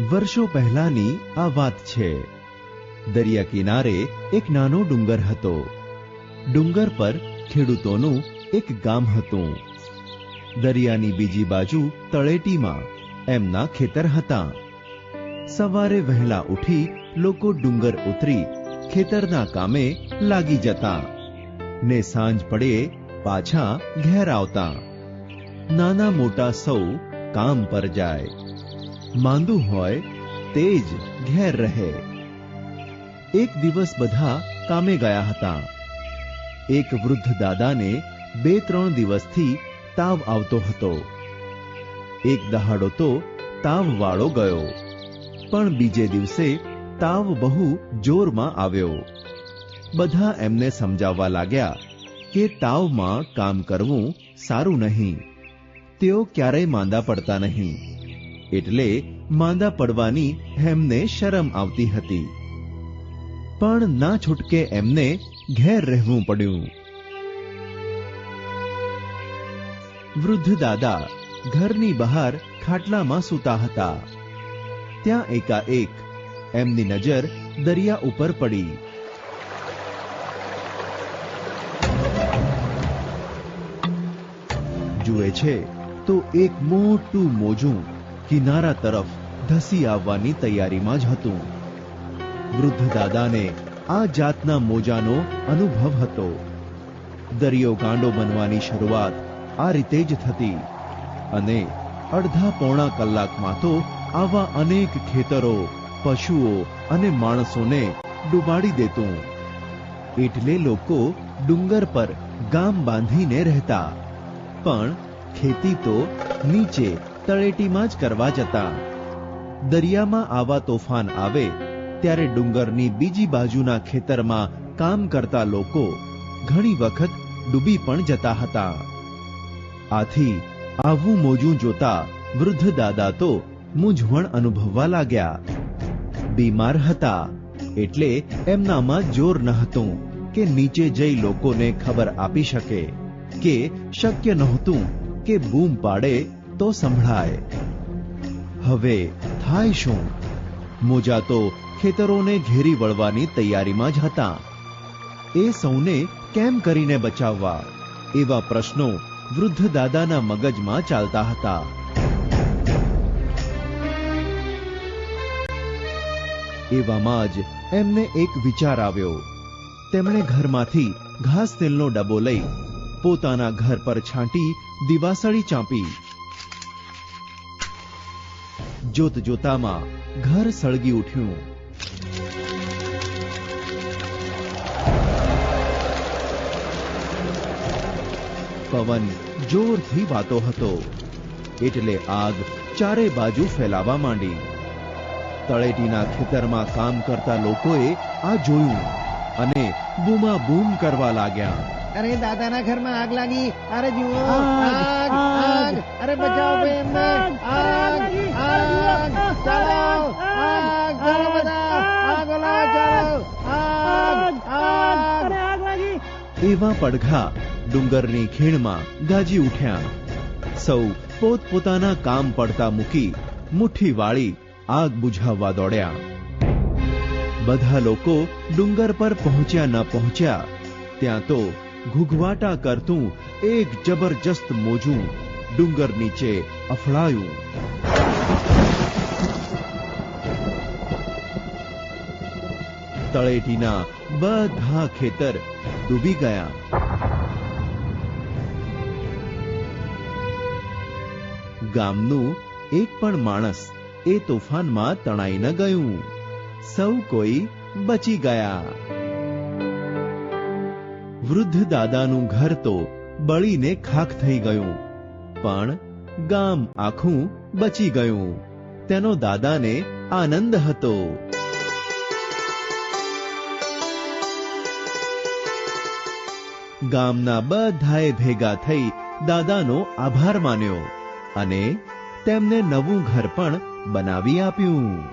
વર્ષો પહેલાની આ વાત છે. દરિયા કિનારે એક નાનો ડુંગર હતો. ડુંગર પર ખેડૂતોનું એક ગામ હતું. દરિયાની બીજી બાજુ તળેટીમાં એમના ખેતર હતા. સવારે વહેલા ઉઠી લોકો ડુંગર ઉતરી ખેતરના કામે લાગી જતા ને સાંજ પડે પાછા ઘેર આવતા. નાના મોટા સૌ કામ પર જાય. માંદું હોય તે જ ઘેર રહે. એક દિવસ બધા કામે ગયા હતા. એક વૃદ્ધ દાદાને બે ત્રણ દિવસથી તાવ આવતો હતો. એક દહાડો તો તાવ વાળો ગયો. પણ બીજે દિવસે તાવ બહુ જોરમાં આવ્યો. બધા એમને સમજાવવા લાગ્યા કે તાવમાં કામ કરવું સારું નહીં. તેઓ ક્યારેય માંદા પડતા નહીં. એટલે માંદા પડવાની એમને શરમ આવતી હતી. પણ ના છૂટકે એમને ઘેર રહેવું પડ્યું. વૃદ્ધ દાદા ઘરની બહાર ખાટલામાં સૂતા હતા. ત્યાં એકાએક એમની નજર દરિયા ઉપર પડી. જુએ છે તો એક મોટું મોજું કિનારા તરફ ધસી આવવાની તૈયારીમાં જ હતું. વૃદ્ધ દાદાને આ જાતના મોજાનો અનુભવ હતો. દરિયો ગાંડો બનવાની શરૂઆત આ રીતે જ થતી અને અડધા પોણા કલાકમાં તો આવા અનેક ખેતરો, પશુઓ અને માણસોને ડૂબાડી દેતું. એટલે લોકો ડુંગર પર ગામ બાંધીને રહેતા. પણ ખેતી તો નીચે તળેટીમાં જ કરવા જતા. દરિયામાં આવા તોફાન આવે, ત્યારે ડુંગરની બીજી બાજુના ખેતરમાં કામ કરતા લોકો ઘણી વખત ડૂબી પણ જતા હતા. આથી આવું મોજું જોતા વૃદ્ધ દાદા તો મૂંઝવણ અનુભવવા લાગ્યા. બીમાર હતા, એટલે એમનામાં જોર ન હતું કે નીચે જઈ લોકોને ખબર આપી શકે કે શક્ય નહોતું કે બૂમ પાડે તો સંભળાય. હવે થાય શું? મોજા તો ખેતરોને ઘેરી વળવાની તૈયારીમાં જ હતા. એ સૌને કેમ કરીને બચાવવા? એવા પ્રશ્નો વૃદ્ધ દાદાના મગજમાં ચાલતા હતા. એવામાં જ એમને એક વિચાર આવ્યો. તેમણે ઘરમાંથી ઘાસ તેલનો ડબ્બો લઈ પોતાના ઘર પર છાંટી દિવાસળી ચાંપી. જોત જોતામાં ઘર સળગી ઉઠ્યું. પવન જોરથી વાતો હતો. એટલે આગ ચારે બાજુ ફેલાવા માંડી. તળેટીના ખેતરમાં કામ કરતા લોકોએ આ જોયું અને બૂમા બૂમ કરવા લાગ્યા. અરે દાદાના ઘરમાં આગ લાગી. અરે જુઓ આગ, આગ આગ અરે બચાવો ભાઈ એમને આગ આગ ચાલો આગ ચાલો બધા. આગ ઓલા ચાલો. આગ આગ એવા પડઘા ડુંગરની ખીણમાં ગાજી ઉઠ્યા. સૌ પોતપોતાના કામ પડતા મૂકી મુઠ્ઠી વાળી આગ બુઝાવવા દોડ્યા. બધા લોકો ડુંગર પર પહોંચ્યા ન પહોંચ્યા. ત્યાં તો ઘૂઘવાટા કરતું, એક જબરજસ્ત મોજું ડુંગર નીચે અફળાયું. તળેટીના બધા ખેતર ડૂબી ગયા. ગામનું એક પણ માણસ એ તોફાનમાં તણાઈ ન ગયું. સૌ કોઈ બચી ગયા. વૃદ્ધ દાદાનું ઘર તો બળીને ખાખ થઈ ગયું. પણ ગામ આખું બચી ગયું. તેનો દાદાને આનંદ હતો. ગામના બધાએ ભેગા થઈ દાદાનો આભાર માન્યો અને તેમને નવું ઘર પણ બનાવી આપ્યું.